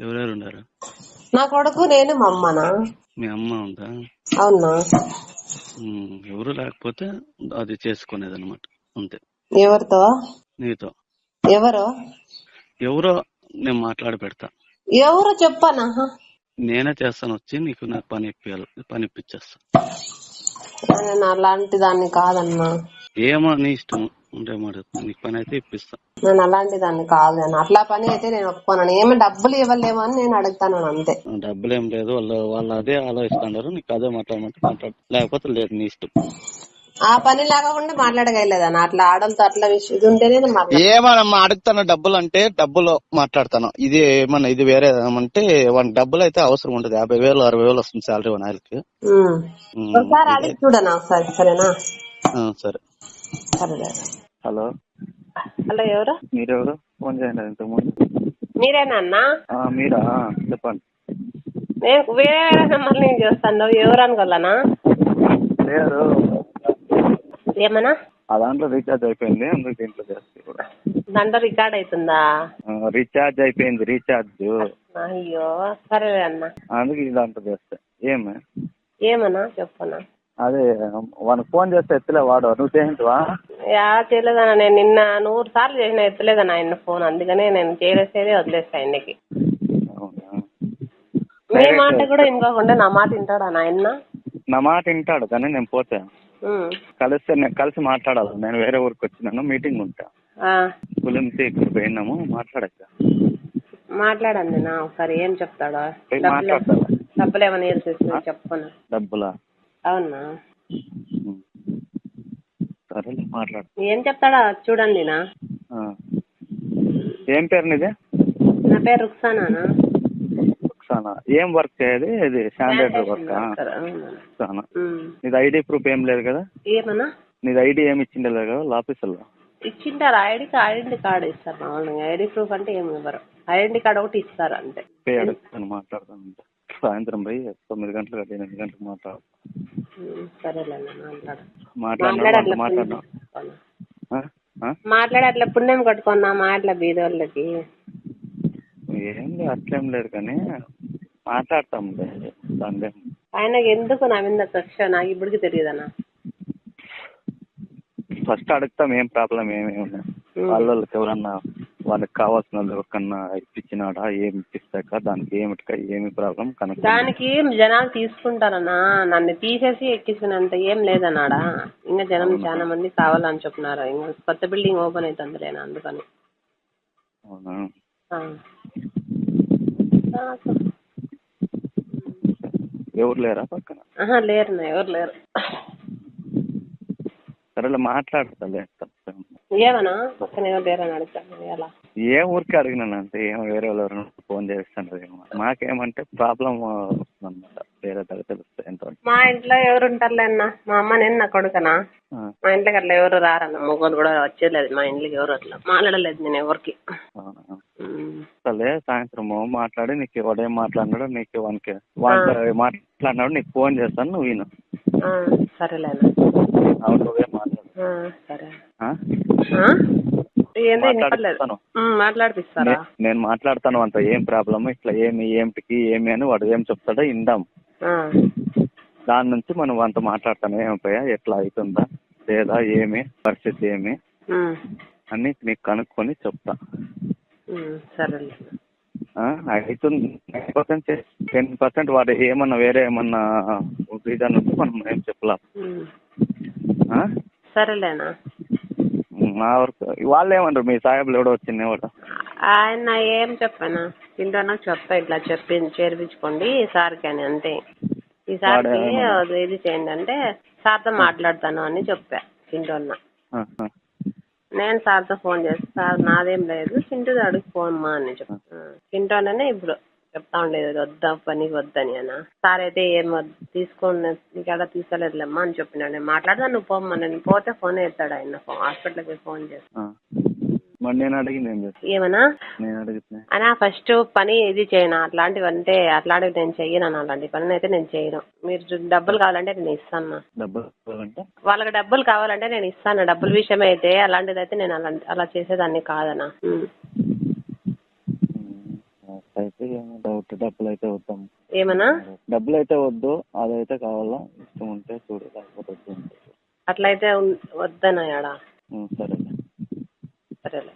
ఎవరెవరు ఉన్నారు నా కొడుకు నేను మా అమ్మనా మీ అమ్మ ఉందా? అవునా? ఎవరు లేకపోతే అది చేసుకునేది అనమాట అంతే. ఎవరితో? నీతో. ఎవరు? ఎవరో నేను మాట్లాడి పెడతా. ఎవరు చెప్పనా? నేనే చేస్తాను వచ్చి నీకు నాకు పని ఇప్పియాలి పని ఇప్పించేస్తా అలాంటి దాన్ని కాదన్నా. ఏమో నీ ఇష్టం. ఉంటే నీకు పని అయితే ఇప్పిస్తా. నేను అలాంటి దాన్ని కాదు నేను అట్లా పని అయితే నేను ఒప్పుకోను ఏమి డబ్బులు ఇవ్వలేమో అని నేను అడుగుతాను అంతే. డబ్బులు ఏం లేదు. వాళ్ళు వాళ్ళు అదే ఆలోచిస్తున్నారు. నీకు అదే మాట్లాడమంటే మాట్లాడు. లేకపోతే లేదు నీ ఇష్టం. ఆ పని లేకుండా మాట్లాడగలేదన్న అట్లా ఆడలతో అట్లా విషయం ఇది ఉంటేనే ఏమన్నా అడుగుతాను డబ్బులు అంటే డబ్బులు మాట్లాడతాను. ఇది ఏమన్నా ఇది వేరే ఏమంటే వాడి డబ్బులు అయితే అవసరం ఉండదు. యాభై వేలు అరవై వేలు వస్తుంది శాలరీ వన్ ఆయనకి. ఒకసారి అడిగి చూడనా ఒకసారి సరేనా? సరే సరే. హలో. హలో ఎవరు? మీరెవరు? ఫోన్ చేయండి ఇంతకుముందు మీరేనా అన్నా? ఆ, మీరా? చెప్పండి. నేను వేరే వేరే నెంబర్ నుంచి చేస్తాను ఎవరు అనుకోవాలనా లేదు ఏమన్నా? ఆ దాంట్లో రీఛార్జ్ అయిపోయింది అందుకు దీంట్లో చేస్తే కూడా దాంట్లో రికార్డ్ అవుతుందా ఆ, రీఛార్జ్ అయిపోయింది రీఛార్జ్. అయ్యో సరే అన్న. అందుకు ఈ దాంట్లో చేస్తే. ఏమి? ఏమన్నా? చెప్పన్నా అదే వానికి ఫోన్ చేస్తే ఎత్తలే వాడు. నువ్వు చేయించవా? యా చేయలేదన్నా. నేను నిన్న నూరు సార్లు చేసిన ఎత్తలేదన్నా ఆయన ఫోన్. అందుకనే నేను చేయలేసేదే వదిలేస్తా ఆయనకి. మీ మాట కూడా ఇంకోకుండా నా మాట వింటాడా నాయన నా మాట వింటాడు కానీ నేను పోతే. కలిస్తే నేను కలిసి మాట్లాడాలి. నేను వేరే ఊరికి వచ్చినాను మీటింగ్ ఉంటా. కులింసి ఇక్కడ పోయినాము మాట్లాడక మాట్లాడండి నా ఒకసారి ఏం చెప్తాడా. డబ్బులు ఏమైనా చెప్పను? డబ్బులా? అవునా? ఉం. సరేలే మాట్లాడు. ఏం చెప్తాడా? చూడండి నా. ఆ. ఏం పేరు నీది నా పేరు రుక్సానా రుక్సానా. ఏం వర్క్ చేయది ఇది శానిటరీ వర్క్? రుక్సానా. నీది ఐడి ప్రూఫ్ ఏం లేదు కదా? ఏమన్నా? నీది ఐడి ఏమి ఇచ్చిండే లేదు కదా ఆఫీసులో ఇచ్చింటారు ఐడి ఐడెంటి కార్డు ఇస్తారు మామూలుగా. ఐడి ప్రూఫ్ అంటే ఏమి ఇవ్వరు. ఐడెంటి కార్డు ఒకటి ఇస్తారు అంతే. పే అడుగుతాను మాట్లాడతాను సాయంత్రం పోయి తొమ్మిది గంటలకు అది ఎనిమిది గంటలకు మాట్లాడు. మాట్లాడు? ఆ? మాట్లాడి అట్లా పుణ్యం కట్టుకున్నా మాట్లా బీదోళ్ళకి. ఏం లేదు అట్లేం లేదు కానీ మాట్లాడతాం దాని ఆయనకి ఎందుకు నా మీద కక్ష? నాకు ఇప్పటికి తెలియదన్నా ఫస్ట్ అడుగుతాం ఏం ప్రాబ్లం ఏమేమి ఉన్నాయి వాళ్ళ వాళ్ళకి ఎవరన్నా వాళ్ళకి కావాల్సిన ఎవరికన్నా ఇప్పించినాడా ఏమి ఇప్పిస్తాక దానికి ఏమిటిక ఏమి ప్రాబ్లం కనుక దానికి జనాలు తీసుకుంటారన్నా నన్ను తీసేసి ఎక్కించినంత ఏం లేదన్నాడా? ఇంకా జనం చాలా మంది కావాలని చెప్తున్నారు ఇంకా కొత్త బిల్డింగ్ ఓపెన్ అవుతుంది లేనా అందుకని. అవునా. ఎవరు లేరా పక్కన? లేరు ఎవరు లేరు. సరేలే మాట్లాడతాలే తప్పేం. ఏమన్నా? పక్కన ఎవరు లేరని అడుగుతాను ఎలా? ఏ ఊరికి అడిగినాను అంతే ఏం వేరే వాళ్ళు ఫోన్ చేస్తాను ఏమో మాకేమంటే ప్రాబ్లం వస్తుందన్నమాట వేరే దగ్గర తెలుస్తాయి ఎంత మా ఇంట్లో ఎవరు ఉంటారులే అన్న మా అమ్మ నేను నా కొడుకనా? మా ఇంట్లోకి అట్లా ఎవరు రారన్న మొగోళ్ళు కూడా వచ్చేలేదు మా ఇంట్లోకి ఎవరు అట్లా మాట్లాడలేదు నేను ఎవరికి. సరే సాయంత్రం మాట్లాడి నీకు వాడేం మాట్లాడినాడు నీకు వానికి వాడితో మాట్లాడినాడు నీకు ఫోన్ చేస్తాను నువ్వు విను. సరేలేనా అవును నువ్వే మాట్లాడు. సరే. నేను మాట్లాడతాను అంత ఏం ప్రాబ్లమ్ ఇట్లా ఏమి ఏమిటికి ఏమి అని వాడు ఏం చెప్తాడో ఇందాం దాని నుంచి మనం అంత మాట్లాడతాను ఏమైపోయా ఎట్లా అవుతుందా లేదా ఏమి పరిస్థితి ఏమి? అని నీకు కనుక్కొని చెప్తా. అవుతుంది నైన్ పర్సెంట్ టెన్ పర్సెంట్ వాడు ఏమన్నా వేరే ఏమన్నా రీజన్ ఉంటే మనం ఏం చెప్పలేం? సరేలేనా. మా వరకు. వాళ్ళు ఏమంటారు? మీ సాహెబ్లు ఎవడో వచ్చింది ఎవడో ఆయన ఏం చెప్పాను? ఇంటర్నో చెప్తా ఇట్లా చెప్పి చేర్పించుకోండి సార్కి అని అంతే. ఈ సార్కి వాడేమన్నా? అది ఇది చేయండి అంటే సార్తో మాట్లాడతాను అని చెప్పా చింటూన్న. నేను సార్తో ఫోన్ చేసి సార్ నాదేం లేదు చింటూ అడుగు ఫోన్ మా అని చెప్పా. చింటూనే ఇప్పుడు. చెప్తా ఉండేది వద్దా పనికి వద్దని అన్న. సార్ అయితే ఏం వద్దు తీసుకోండి నీకు ఎలా తీసుకోలేదులేమ్మా అని చెప్పినాడు నేను మాట్లాడదా నువ్వు పోమ్మా నేను పోతే ఫోన్ ఎత్తాడు ఆయన హాస్పిటల్కి ఫోన్ చేసి ఆ. మరి నేను అడిగింది ఏం చేస్తా? ఏమన్నా? నేను అడిగితే? అనా ఫస్ట్ పని ఇది చేయను? అట్లాంటివి అంటే అట్లాంటివి నేను చెయ్యను అన్న అలాంటి పని అయితే నేను చేయను. మీరు డబ్బులు కావాలంటే నేను ఇస్తాను డబ్బులు అంటే వాళ్ళకి డబ్బులు కావాలంటే నేను ఇస్తాను డబ్బుల విషయం అయితే అలాంటిది అయితే నేను అలా అలా చేసేదాన్ని కాదన్నా. అయితే డౌట్ డబ్బులు అయితే వద్దాం. ఏమన్నా? డబ్బులు అయితే వద్దు అదైతే కావాలా? ఇష్టం ఉంటే చూడు లేకపోతే. అట్లయితే ఉం, సరేలే. సరేలే.